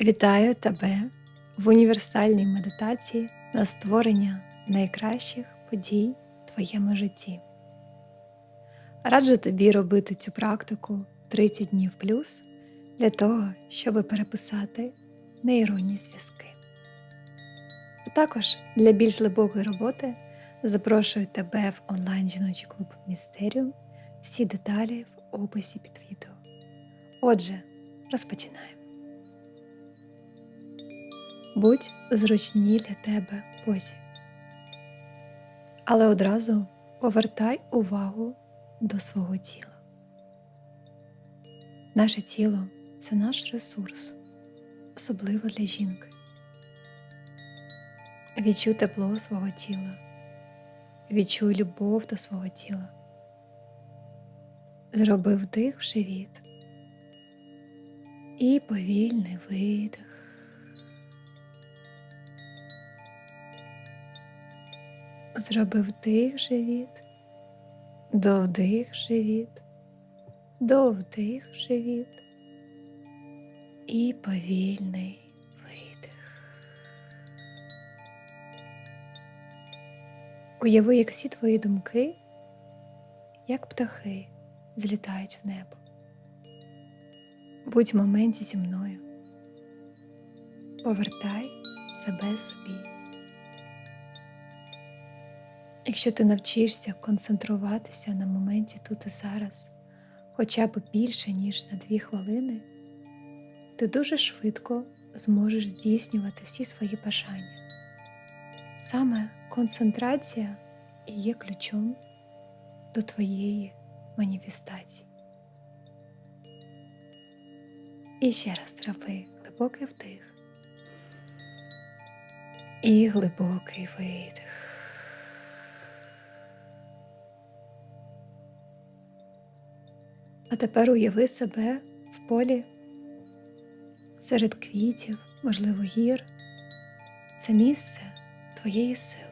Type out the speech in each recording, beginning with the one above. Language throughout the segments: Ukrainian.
Вітаю тебе в універсальній медитації на створення найкращих подій в твоєму житті. Раджу тобі робити цю практику 30 днів плюс для того, щоб переписати нейронні зв'язки. А також для більш глибокої роботи запрошую тебе в онлайн жіночий клуб Містеріум. Всі деталі в описі під відео. Отже, розпочинаємо. Будь зручній для тебе позі. Але одразу повертай увагу до свого тіла. Наше тіло це наш ресурс, особливо для жінки. Відчуй тепло свого тіла, відчуй любов до свого тіла. Зроби вдих в живіт і повільний видих. Зроби вдих живіт, довдих живіт, довдих живіт і повільний видих. Уяви, як всі твої думки, як птахи, злітають в небо. Будь в моменті зі мною. Повертай себе собі. Якщо ти навчишся концентруватися на моменті тут і зараз, хоча б більше, ніж на дві хвилини, ти дуже швидко зможеш здійснювати всі свої бажання. Саме концентрація і є ключом до твоєї маніфестації. І ще раз зроби глибокий вдих і глибокий видих. А тепер уяви себе в полі серед квітів, можливо, гір. Це місце твоєї сили.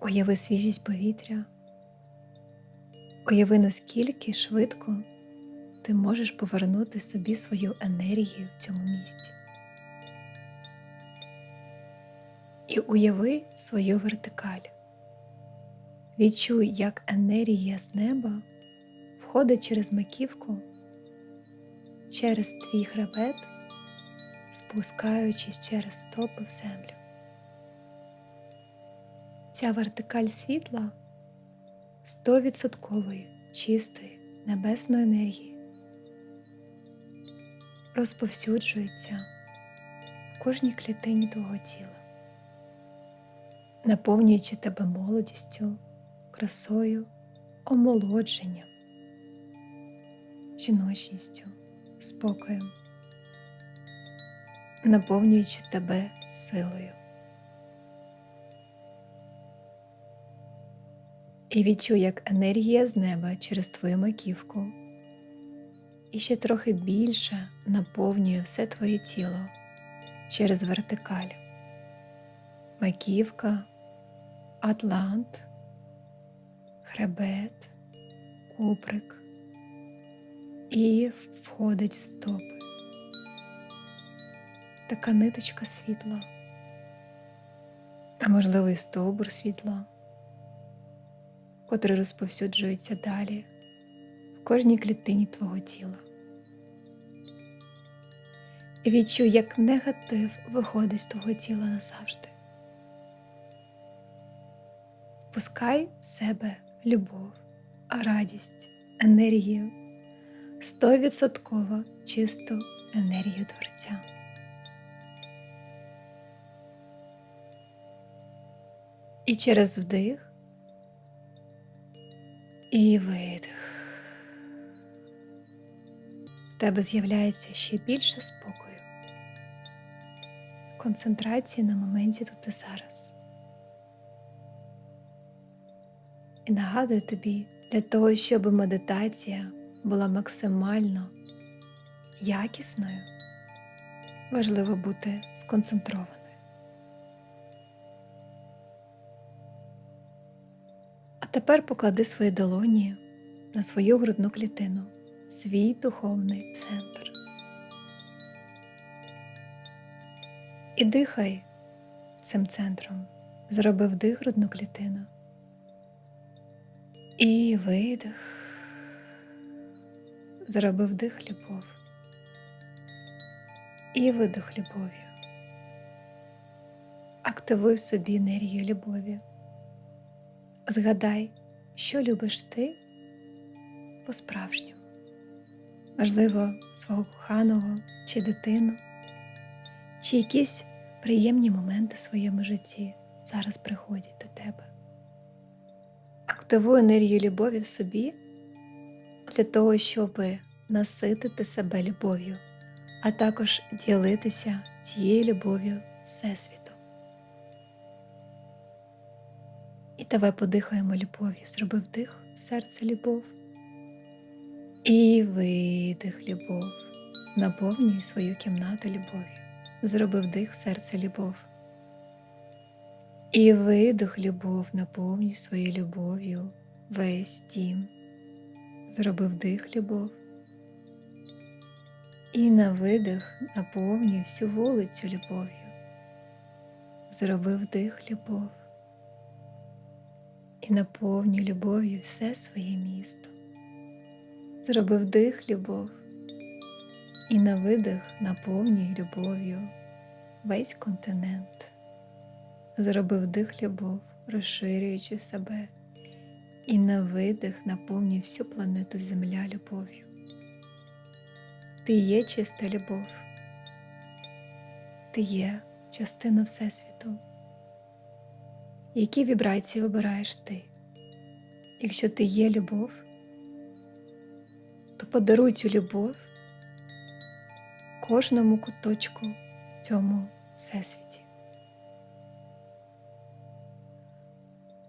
Уяви свіжість повітря. Уяви, наскільки швидко ти можеш повернути собі свою енергію в цьому місці. І уяви свою вертикаль. Відчуй, як енергія з неба входить через маківку, через твій хребет, спускаючись через стопи в землю. Ця вертикаль світла стовідсоткової чистої небесної енергії розповсюджується в кожній клітині твого тіла, наповнюючи тебе молодістю красою, омолодженням, жіночністю, спокоєм, наповнюючи тебе силою. І відчуй, як енергія з неба через твою маківку і ще трохи більше наповнює все твоє тіло через вертикаль, маківка, атлант хребет, куприк і входить в стопи. Така ниточка світла, а можливо, і стовбур світла, котрий розповсюджується далі в кожній клітині твого тіла. Відчуй, як негатив виходить з твого тіла назавжди. Впускай в себе любов, радість, енергію, стовідсотково чисту енергію Творця. І через вдих і видих в тебе з'являється ще більше спокою, концентрації на моменті тут і зараз. і нагадую тобі для того, щоб медитація була максимально якісною, важливо бути сконцентрованою. А тепер поклади свої долоні на свою грудну клітину, свій духовний центр. І дихай цим центром, зроби вдих грудну клітину. І видих. Зроби вдих любов. І видих любов'ю. Активуй в собі енергію любові. Згадай, що любиш ти по-справжньому. Можливо, свого коханого чи дитину, чи якісь приємні моменти в своєму житті зараз приходять до тебе. Активуй енергію любові в собі для того, щоб наситити себе любов'ю, а також ділитися цією любов'ю з Всесвітом. І давай подихаємо любов'ю, зроби вдих в серце любов. І видих любов. Наповнюй свою кімнату любов'ю. Зроби вдих в серце любов. І видих любов, наповнюй своєю любов'ю весь дім. Зроби вдих любов. І на видих наповнюй всю вулицю любов'ю. Зроби вдих любов і наповнюй любов'ю все своє місто. Зроби вдих любов і на видих наповнюй любов'ю весь континент. Зроби вдих любов, розширюючи себе, і на видих наповнюй всю планету Земля любов'ю. Ти є чиста любов, ти є частина Всесвіту. Які вібрації вибираєш ти? Якщо ти є любов, то подаруй цю любов кожному куточку цьому всесвіті.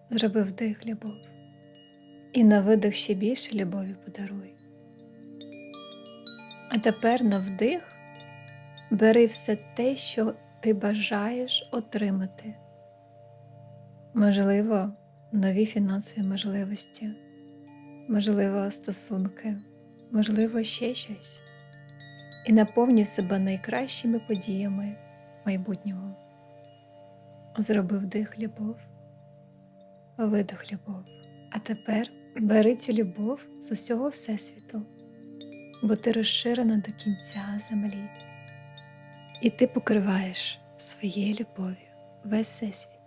Зроби вдих любов і на видих ще більше любові подаруй. А тепер на вдих бери все те, що ти бажаєш отримати. Можливо, нові фінансові можливості, можливо, стосунки, можливо, ще щось. І наповнюй себе найкращими подіями майбутнього. Зроби вдих любов, видих любов. А тепер бери цю любов з усього Всесвіту, бо ти розширена до кінця землі, і ти покриваєш своєю любов'ю весь всесвіт.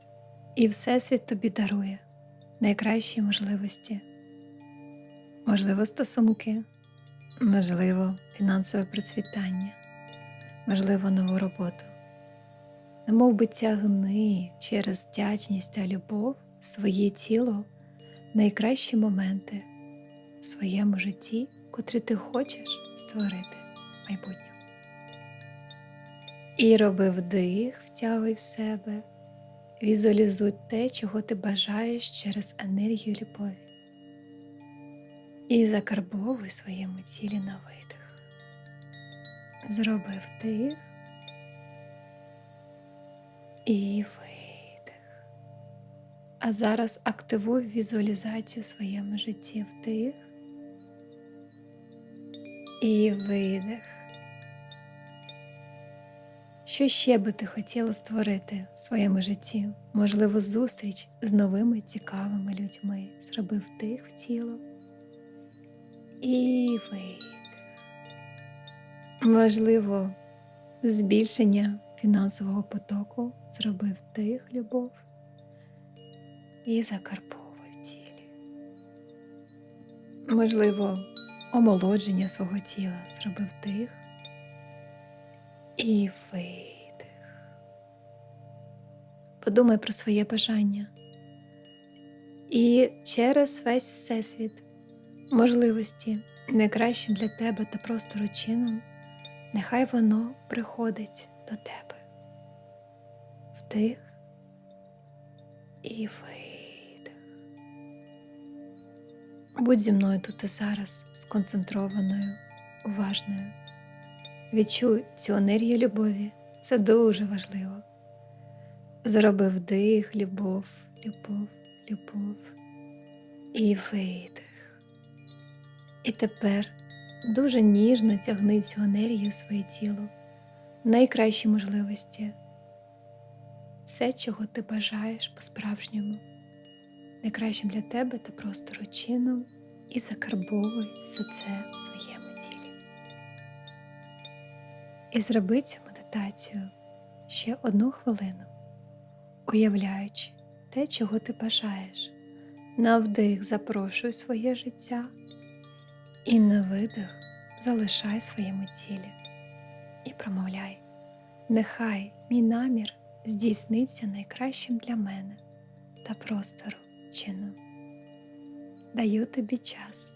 І Всесвіт тобі дарує найкращі можливості, можливо, стосунки, можливо, фінансове процвітання, можливо, нову роботу. Немов би тягни через вдячність та любов своє тіло найкращі моменти в своєму житті, котрі ти хочеш створити в майбутньому. І роби вдих, втягуй в себе. Візуалізуй те, чого ти бажаєш через енергію любові. І закарбовуй своєму тілі на видих. Зроби вдих і видих. А зараз активуй візуалізацію в своєму житті вдих і видих. Що ще би ти хотіла створити в своєму житті? Можливо, зустріч з новими цікавими людьми. Зроби вдих в тіло і видих. Можливо, збільшення фінансового потоку. Зроби вдих, любов і закарбовуй в тілі. Можливо, омолодження свого тіла. Зроби вдих і видих. Подумай про своє бажання. І через весь Всесвіт можливості найкращим для тебе та простору чином, нехай воно приходить до тебе. Вдих і видих. Будь зі мною тут і зараз сконцентрованою, уважною. Відчуй цю енергію любові. Це дуже важливо. Зроби вдих, любов, любов, любов і видих. І тепер дуже ніжно тягни цю енергію в своє тіло, найкращі можливості, все, чого ти бажаєш по-справжньому, найкращим для тебе та простору чином, і закарбовуй все це в своєму тілі. І зроби цю медитацію ще одну хвилину, уявляючи те, чого ти бажаєш. На вдих запрошуй своє життя, і на видих залишай своєму тілі і промовляй. Нехай мій намір здійсниться найкращим для мене та простору чином. Даю тобі час.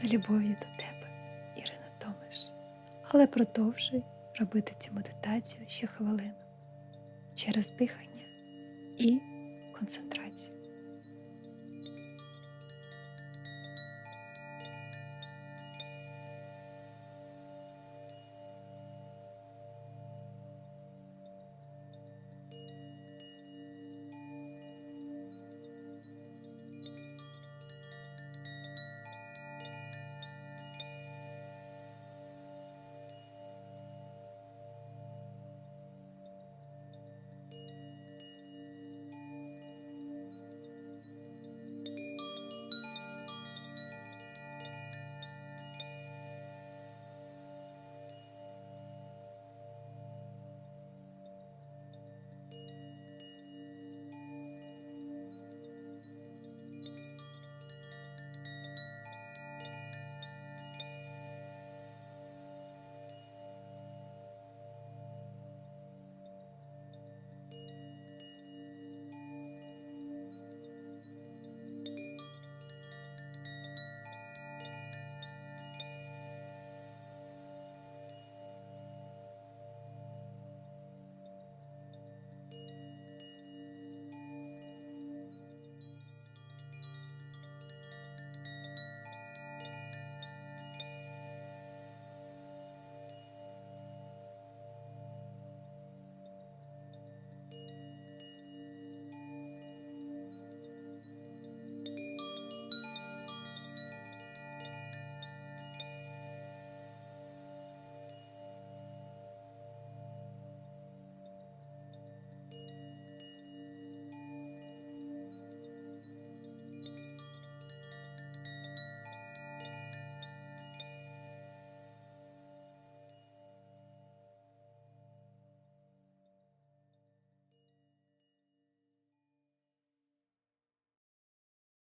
З любов'ю до тебе, Ірина Томиш. Але продовжуй робити цю медитацію ще хвилину через дихання і концентрацію.